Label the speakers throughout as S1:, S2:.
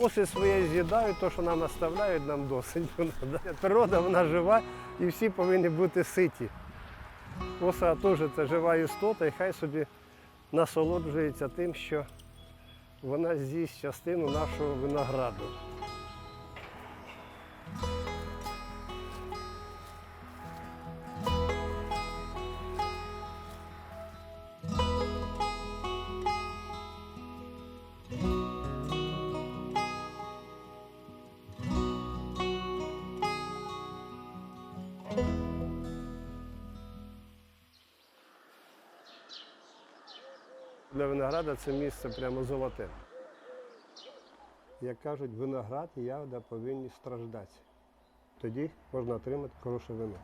S1: Оси своє з'їдають, то, що нам оставляють, нам досить. Природа вона жива і всі повинні бути ситі. Оса теж це жива істота, і хай собі насолоджується тим, що вона з'їсть частину нашого винограду. Для винограда це місце прямо золоте. Як кажуть, виноград і ягода повинні страждати. Тоді можна отримати хороше вино.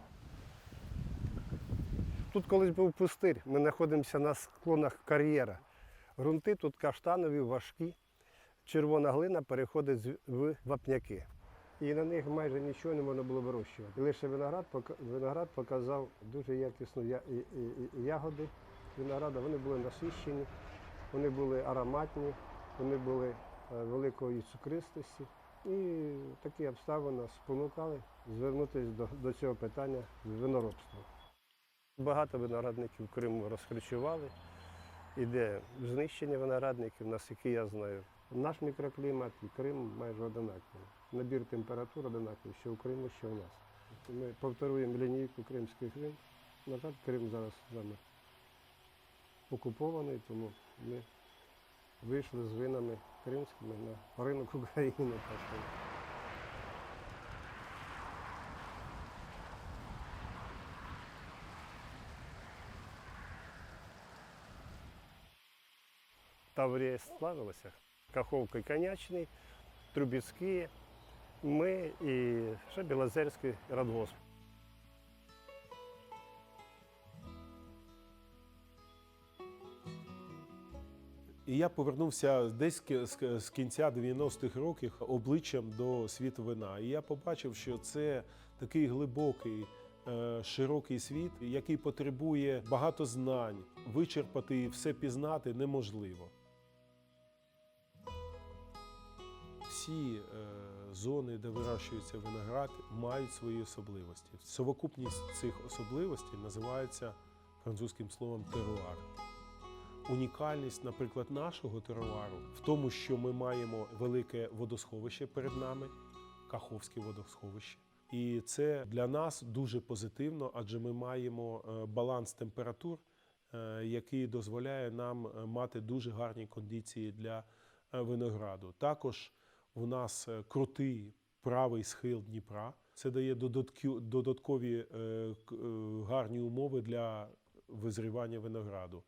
S1: Тут колись був пустир. Ми знаходимося на склонах кар'єра. Грунти тут каштанові, важкі. Червона глина переходить в вапняки. І на них майже нічого не можна було вирощувати. Лише виноград, виноград показав дуже якісну ягоди винограда. Вони були насищені, вони були ароматні, вони були е, великої цукристості. І такі обставини спонукали звернутися до, до цього питання виноробства. Багато виноградників в Криму розхричували. Іде знищення виноградників, наскільки я знаю. Наш мікроклімат і Крим майже одинаковий. Набір температур одинаковий, що в Криму, що в нас. Ми повторюємо лінійку кримських вин. На жаль, Крим зараз з нами окупований, тому ми вийшли з винами кримськими на ринок України. Що Таврія славилася. Каховка конячний, Трубецькі, ми і ще Білозерський радгосп.
S2: І я повернувся десь з- кінця 90-х років обличчям до світу вина. І я побачив, що це такий глибокий, е, широкий світ, який потребує багато знань. Вичерпати і все пізнати неможливо. Всі е, зони, де вирощується виноград, мають свої особливості. Совокупність цих особливостей називається французьким словом теруар. Унікальність, наприклад, нашого теруару в тому, що ми маємо велике водосховище перед нами, Каховське водосховище. І це для нас дуже позитивно, адже ми маємо е, баланс температур, е, який дозволяє нам е, мати дуже гарні кондиції для винограду. Також у нас крутий правий схил Дніпра. Це дає додаткові гарні умови для визрівання винограду.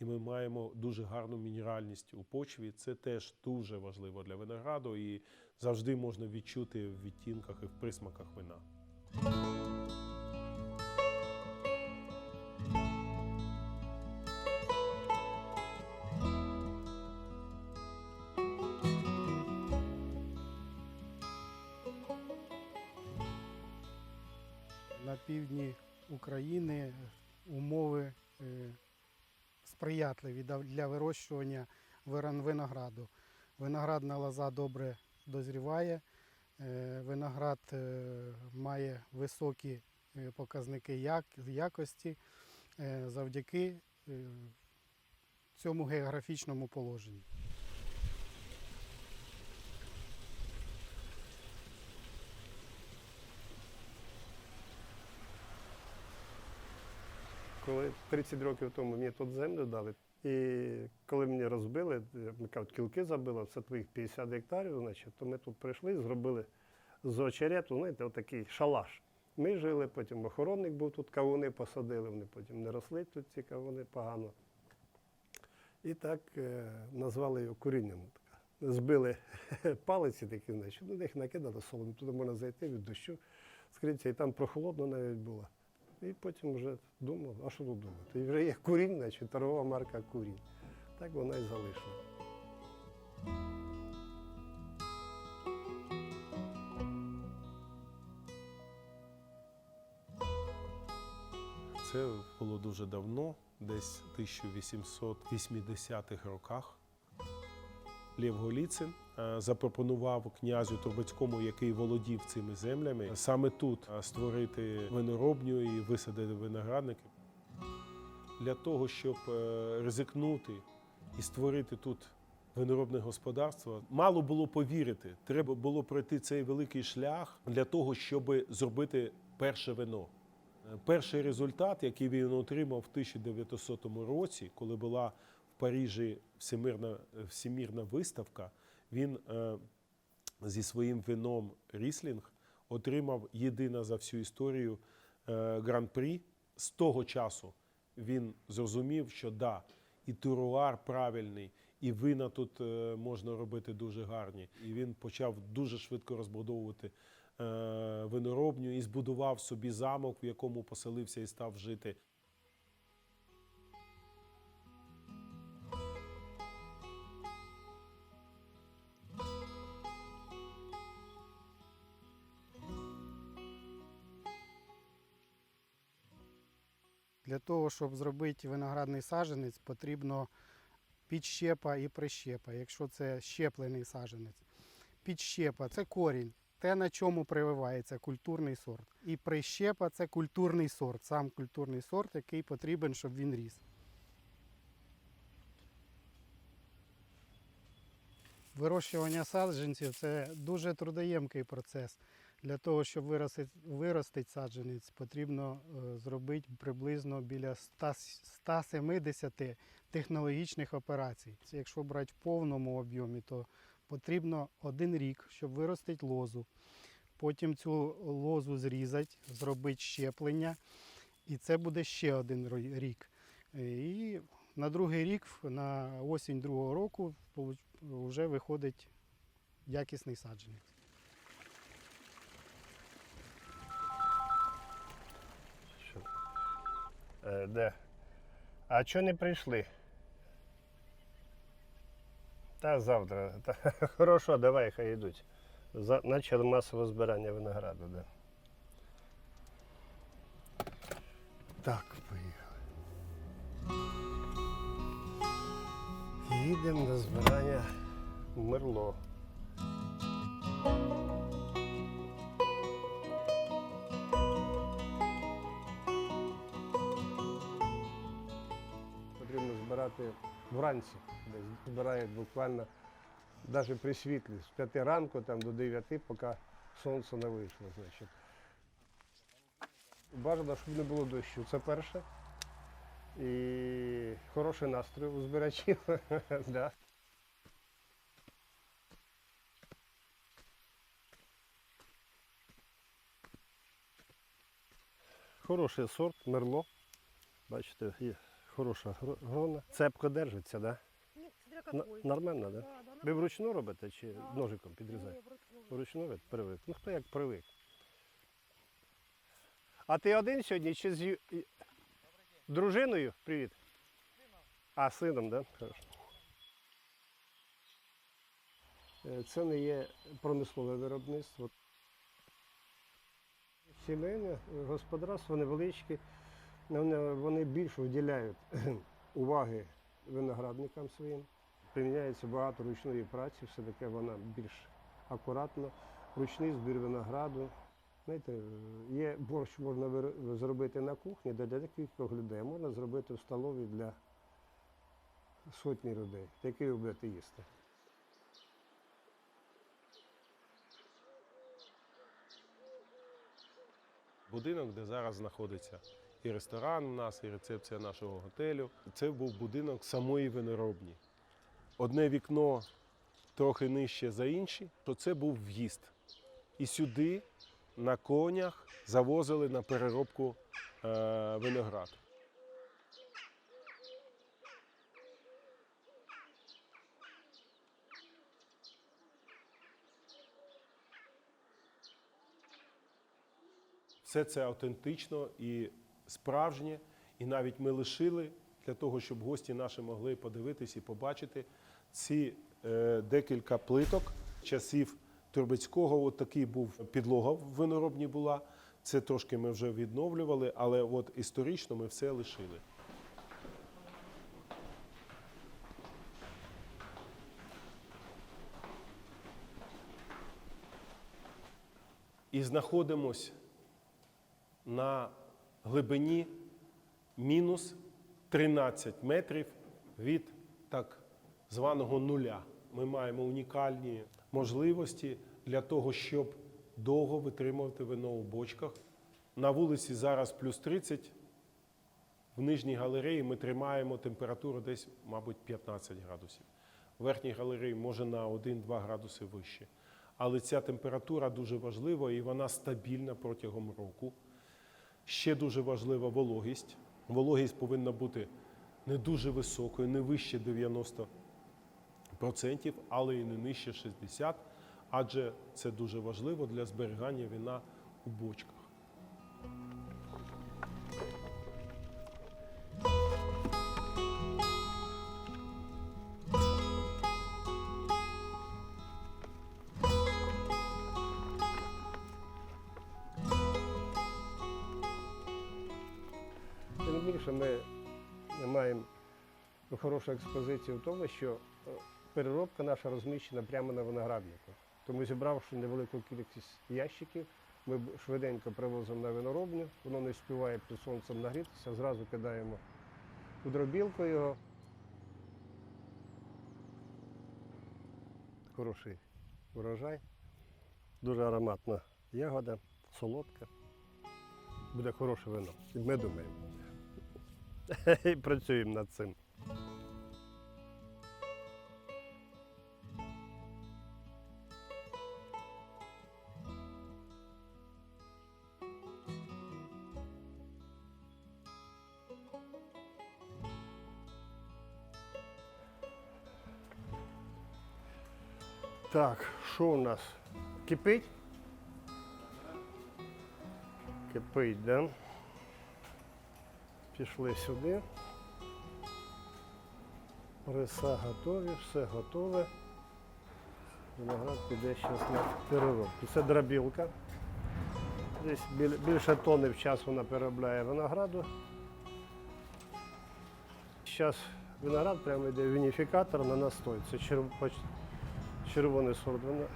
S2: І ми маємо дуже гарну мінеральність у почві. Це теж дуже важливо для винограду і завжди можна відчути в відтінках і в присмаках вина.
S3: на півдні України умови е, сприятливі для вирощування винограду. Виноградна лоза добре дозріває, е, виноград е, має високі е, показники якості завдяки цьому географічному положенню.
S1: Коли 30 років тому мені тут землю дали, і коли мені розбили, кажуть, кілки забили, це твоїх 50 гектарів, значить, то ми тут прийшли, зробили з очерету, знаєте, отакий шалаш. Ми жили, потім охоронник був тут, кавуни посадили, вони потім не росли тут ці кавуни погано. І так е, назвали його курінням. Збили палиці такі, значить, на них накидали солому, туди можна зайти від дощу, скритися, і там прохолодно навіть було. І потім вже думав, а що тут думати? І вже є курінь, значить торгова марка курінь. Так вона і залишила.
S2: Це було дуже давно, десь в 1880-х роках. Лев Голіцин запропонував князю Турбецькому, який володів цими землями, саме тут створити виноробню і висадити виноградники. Для того, щоб е, ризикнути і створити тут виноробне господарство, мало було повірити. Треба було пройти цей великий шлях для того, щоб зробити перше вино. Е, Перший результат, який він отримав в 1900 році, коли була в Парижі всемирна, всемірна виставка, він е, зі своїм вином Ріслінг отримав єдине за всю історію е, гран-прі. З того часу він зрозумів, що да, і туруар правильний, і вина тут е, можна робити дуже гарні. І він почав дуже швидко розбудовувати е, виноробню і збудував собі замок, в якому поселився і став жити.
S3: Того, щоб зробити виноградний саджанець, потрібно підщепа і прищепа. Якщо це щеплений саджанець. Підщепа це корінь, те, на чому прививається культурний сорт. І прищепа це культурний сорт, сам культурний сорт, який потрібен, щоб він ріс. Вирощування саджанців це дуже трудоємкий процес. Для того, щоб виростити, виростити саджанець, потрібно е, зробити приблизно біля 170 технологічних операцій. Якщо брати в повному об'ємі, то потрібно один рік, щоб виростити лозу. Потім цю лозу зрізати, зробити щеплення, і це буде ще один рік. Е, І на другий рік, на осінь другого року, вже виходить якісний саджанець.
S1: Е, де? А чого не прийшли? Та завтра. Та, хорошо, давай, хай йдуть. За, начали масове збирання винограду, да. Так, поїхали. Їдемо на збирання мерло. Збирати вранці. Десь збирають буквально навіть при світлі з 5 ранку там, до 9, поки сонце не вийшло. Значить. Бажано, щоб не було дощу. Це перше. І хороший настрій у збирачів. да. Хороший сорт, мерло. Бачите, є хороша гро- грона. Цепко держиться, да?
S4: Ні, смотря
S1: Нормально, да?
S4: Да, да,
S1: Ви вручну робите чи ножиком підрізаєте?
S4: Вручну.
S1: Ви привик. Ну хто як привик. А ти один сьогодні чи з ю- і- дружиною? Привіт. А, сином, так? Да? Хорошо. Е, Це не є промислове виробництво. Сімейне господарство невеличке. Вони, вони більше виділяють уваги виноградникам своїм. Приміняється багато ручної праці, все таке вона більш акуратно. Ручний збір винограду. Знаєте, є борщ можна зробити на кухні де для декількох людей, можна зробити в столові для сотні людей, який ви їсти.
S2: Будинок, де зараз знаходиться і ресторан у нас, і рецепція нашого готелю. Це був будинок самої виноробні. Одне вікно трохи нижче за інші, то це був в'їзд. І сюди на конях завозили на переробку е, виноград. Все це автентично і справжнє, і навіть ми лишили для того, щоб гості наші могли подивитись і побачити ці е, декілька плиток часів Турбицького. От такий був підлога в виноробні була. Це трошки ми вже відновлювали, але от історично ми все лишили. І знаходимось на глибині мінус 13 метрів від так званого нуля. Ми маємо унікальні можливості для того, щоб довго витримувати вино у бочках. На вулиці зараз плюс 30. В нижній галереї ми тримаємо температуру десь, мабуть, 15 градусів. В верхній галереї може на 1-2 градуси вище. Але ця температура дуже важлива і вона стабільна протягом року. Ще дуже важлива вологість. Вологість повинна бути не дуже високою, не вище 90%, але і не нижче 60%, адже це дуже важливо для зберігання вина у бочках.
S1: Хорошу експозицію в тому, що е, переробка наша розміщена прямо на винограднику. Тому зібравши невелику кількість ящиків, ми швиденько привозимо на виноробню, воно не співає під сонцем нагрітися, зразу кидаємо у дробілку його. Хороший урожай, дуже ароматна ягода, солодка. Буде хороше вино. Ми думаємо. І працюємо над цим. Що у нас? Кипить? Кипить, да? Пішли сюди. Риса готові, все готове. Виноград піде зараз на переробку. Це дробілка. Десь більше тони в час вона переробляє винограду. Зараз виноград прямо йде в вініфікатор на настой. Це червоний сорт вина.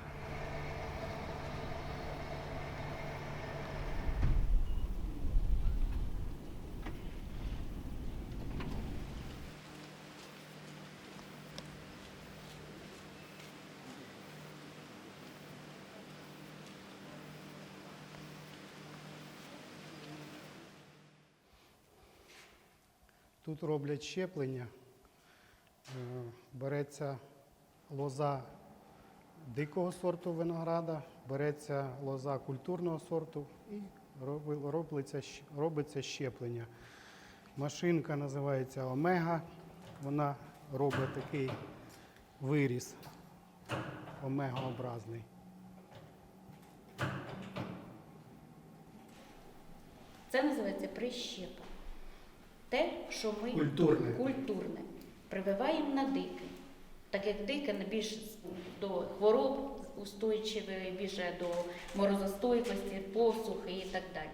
S3: Тут роблять щеплення. Е, Береться лоза дикого сорту винограда, береться лоза культурного сорту і робиться, робиться щеплення. Машинка називається Омега. Вона робить такий виріс омегообразний.
S4: Це називається прищепа. Те, що ми
S3: Культурне.
S4: культурне прививаємо на дике. Так як дике більш до хвороб устойчиве, більше до морозостойкості, посухи і так далі.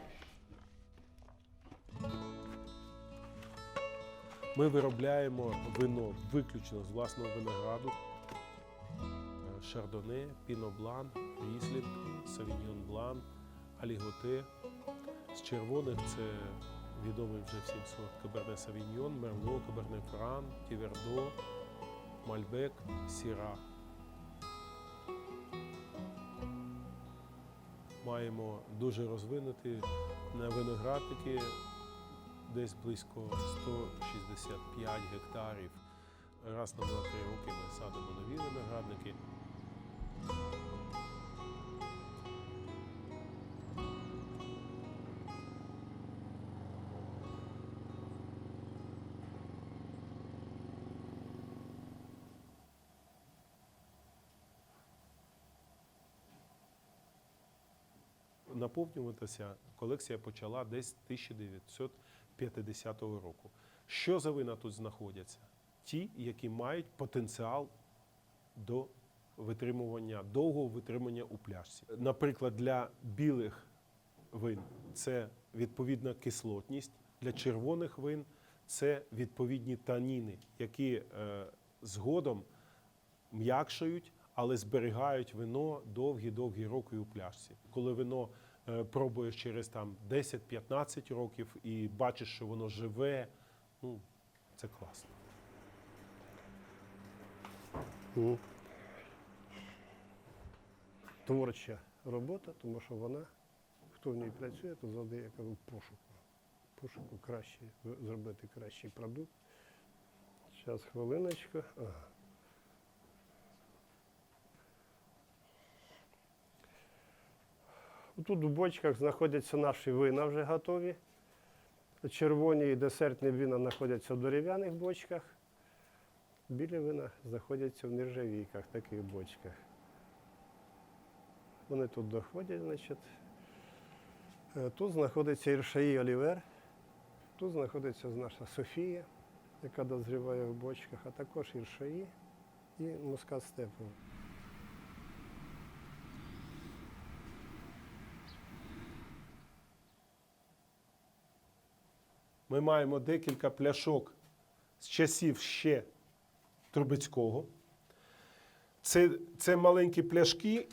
S2: Ми виробляємо вино виключно з власного винограду. Шардоне, Піноблан, Ріслінг, Савіньйон Блан, Аліготе. З червоних це відомий вже всім сорт Каберне Савіньйон, Мерло, Каберне Фран, Тівердо, Мальбек, Сіра. Маємо дуже розвинуті виноградники десь близько 165 гектарів. Раз на 2-3 роки ми садимо нові виноградники. Наповнюватися колекція почала десь 1950 року. Що за вина тут знаходяться? Ті, які мають потенціал до витримування, довгого витримання у пляшці. Наприклад, для білих вин це відповідна кислотність, для червоних вин це відповідні таніни, які е, згодом м'якшають але зберігають вино довгі-довгі роки у пляшці. Коли вино пробуєш через там 10-15 років і бачиш, що воно живе, ну це класно.
S1: Творча робота, тому що вона, хто в ній працює, то завжди, я кажу, пошуку. Пошуку краще, зробити кращий продукт. Зараз хвилиночку. Ага. Тут в бочках знаходяться наші вина вже готові. Червоні і десертні вина знаходяться в дерев'яних бочках. Білі вина знаходяться в нержавійках, таких бочках. Вони тут доходять, значить. Е, Тут знаходиться Іршаї Олівер, тут знаходиться наша Софія, яка дозріває в бочках, а також Іршаї і Мускат Степов.
S2: Ми маємо декілька пляшок з часів ще Трубецького. Це, це маленькі пляшки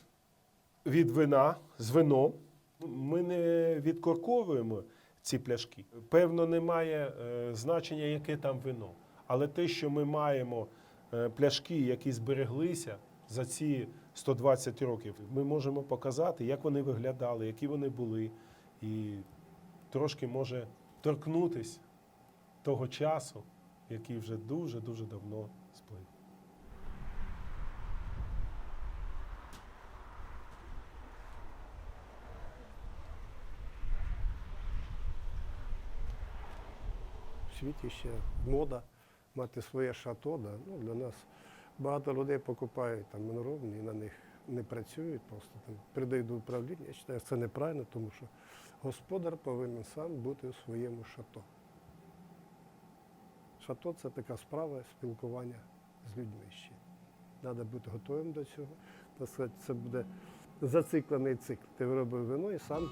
S2: від вина з вином. Ми не відкорковуємо ці пляшки. Певно, немає е, значення, яке там вино. Але те, що ми маємо е, пляшки, які збереглися за ці 120 років, ми можемо показати, як вони виглядали, які вони були. І трошки може торкнутись того часу, який вже дуже-дуже давно сплив.
S1: В світі ще мода мати своє шато. Да? Ну, для нас багато людей покупають там моноробні і на них не працюють, просто там передають до управління. Я вважаю, це неправильно, тому що господар повинен сам бути у своєму шато. Шато це така справа спілкування з людьми ще. Треба бути готовим до цього. Це буде зациклений цикл. Ти виробив вино і сам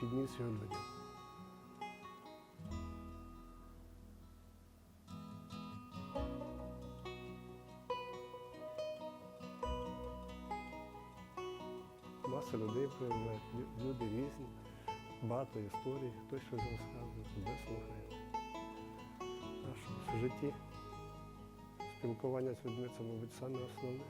S1: підніс його людям. Людей люди різні, багато історій, хтось щось розказує, тебе слухає. В житті спілкування з людьми це, мабуть, саме основне.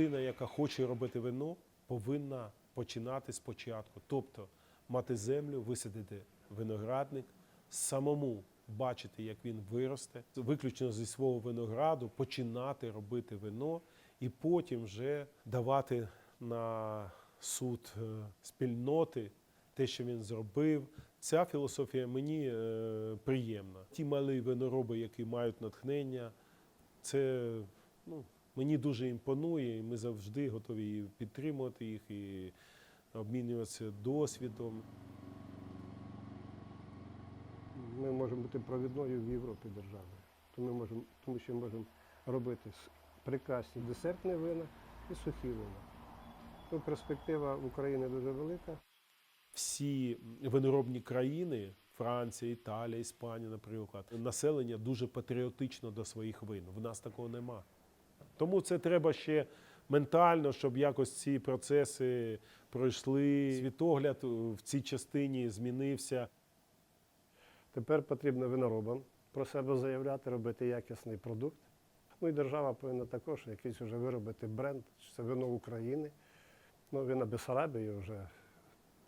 S2: Людина, яка хоче робити вино, повинна починати спочатку. Тобто мати землю, висадити виноградник, самому бачити, як він виросте, виключно зі свого винограду починати робити вино і потім вже давати на суд е, спільноти те, що він зробив. Ця філософія мені е, приємна. Ті малі винороби, які мають натхнення, це ну, мені дуже імпонує, і ми завжди готові підтримувати їх і обмінюватися досвідом.
S1: Ми можемо бути провідною в Європі державою. Тому, можемо, тому що ми можемо робити прекрасні десертні вина і сухі вина. Ну, перспектива України дуже велика.
S2: Всі виноробні країни, Франція, Італія, Іспанія, наприклад, населення дуже патріотично до своїх вин. В нас такого нема. Тому це треба ще ментально, щоб якось ці процеси пройшли. Світогляд в цій частині змінився.
S1: Тепер потрібно виноробам про себе заявляти, робити якісний продукт. Ну і держава повинна також якийсь вже виробити бренд, що це вино України. Ну, вина Бесарабії вже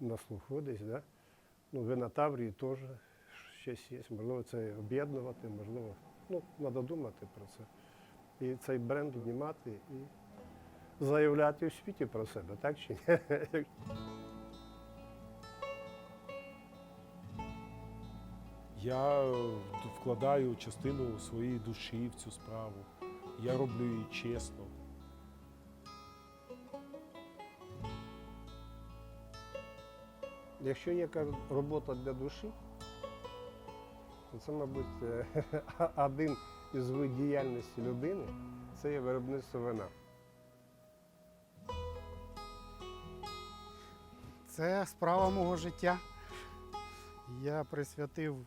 S1: на слуху десь, да? ну, вина Таврії теж щось є. Можливо, це об'єднувати, можливо, ну, треба думати про це. І цей бренд піднімати і заявляти у світі про себе, так чи ні?
S2: Я е, вкладаю частину своєї душі в цю справу. Я роблю її чесно.
S1: Якщо є робота для душі, то це, мабуть, е, один із видів діяльності людини це є виробництво вина.
S3: Це справа мого життя. Я присвятив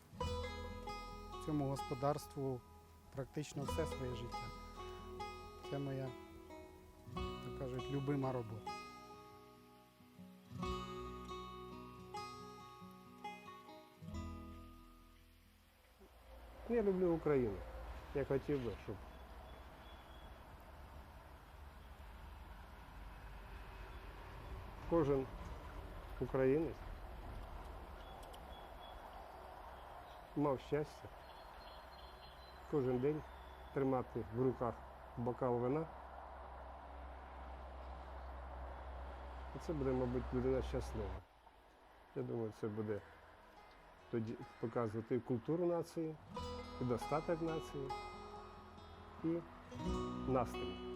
S3: цьому господарству практично все своє життя. Це моя, так кажуть, любима робота.
S1: Я люблю Україну. Я хотів би, щоб кожен українець мав щастя кожен день тримати в руках бокал вина. І це буде, мабуть, людина щаслива. Я думаю, це буде тоді показувати культуру нації, достаток нації, і настрій.